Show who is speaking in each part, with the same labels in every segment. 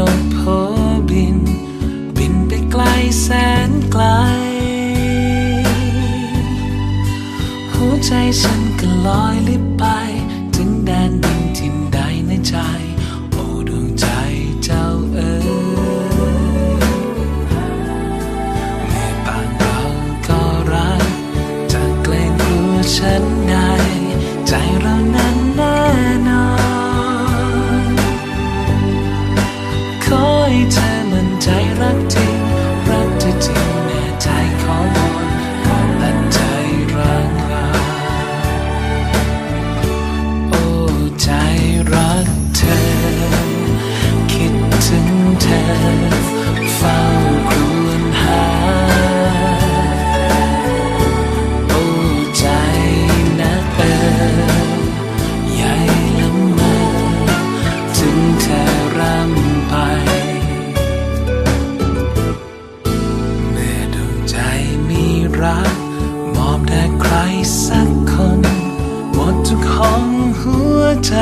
Speaker 1: นกโพบิน บินไปไกลแสนไกล หัวใจฉันก็ลอยลิบไป รักมอบแด่ใครสักคน หมดทุกห้องหัวใจ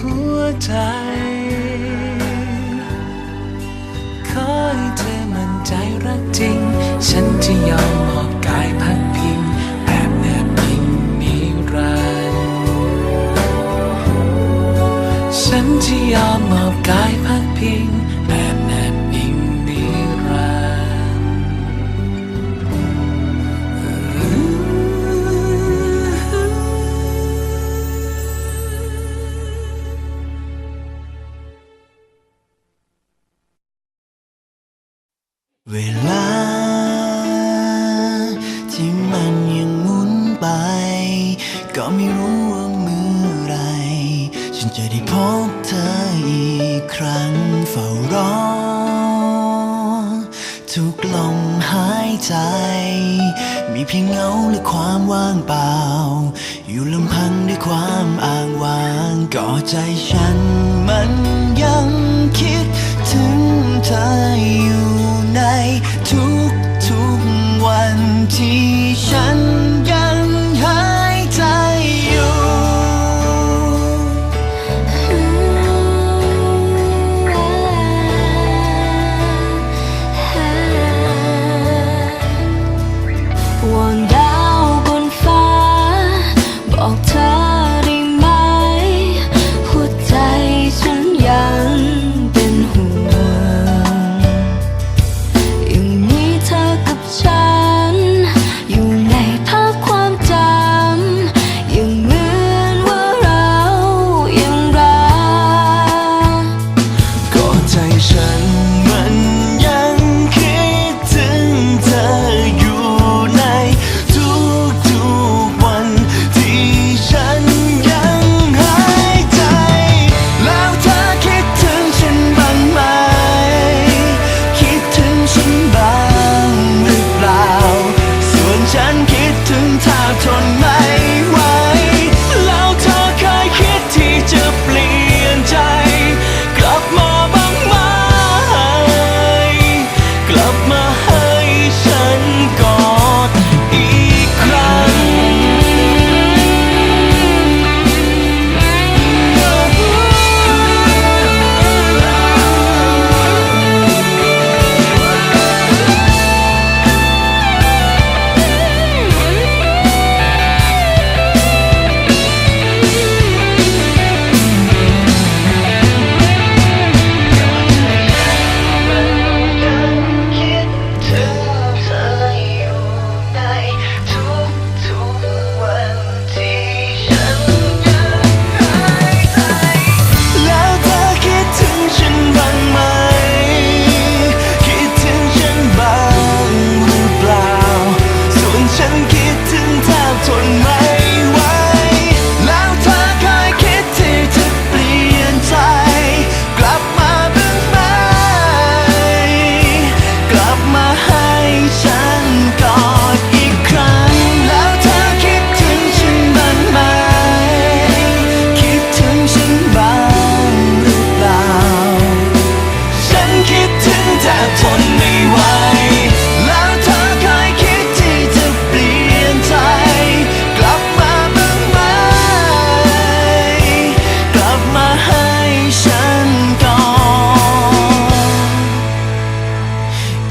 Speaker 1: หัวใจ ขอให้เธอมั่นใจรักจริง ฉันจะยอมมอบกายพักพิงแอบแนบพิงนิรันดร์ฉันจะยอมมอบกายพักพิง
Speaker 2: เวลา ที่มันยังหมุนไป ก็ไม่รู้ว่าเมื่อไร ฉันจะได้พบเธออีกครั้งเฝ้ารอ ทุกลมหายใจ มีเพียงเงาและความว่างเปล่า อยู่ลำพังด้วยความอ้างว้างก็ใจฉันมันยังคิดถึงเธออยู่ ที่ฉัน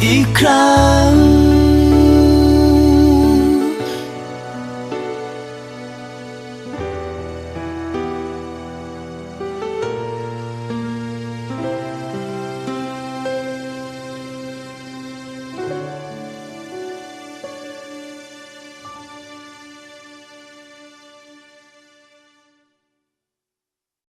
Speaker 2: อีกครั้ง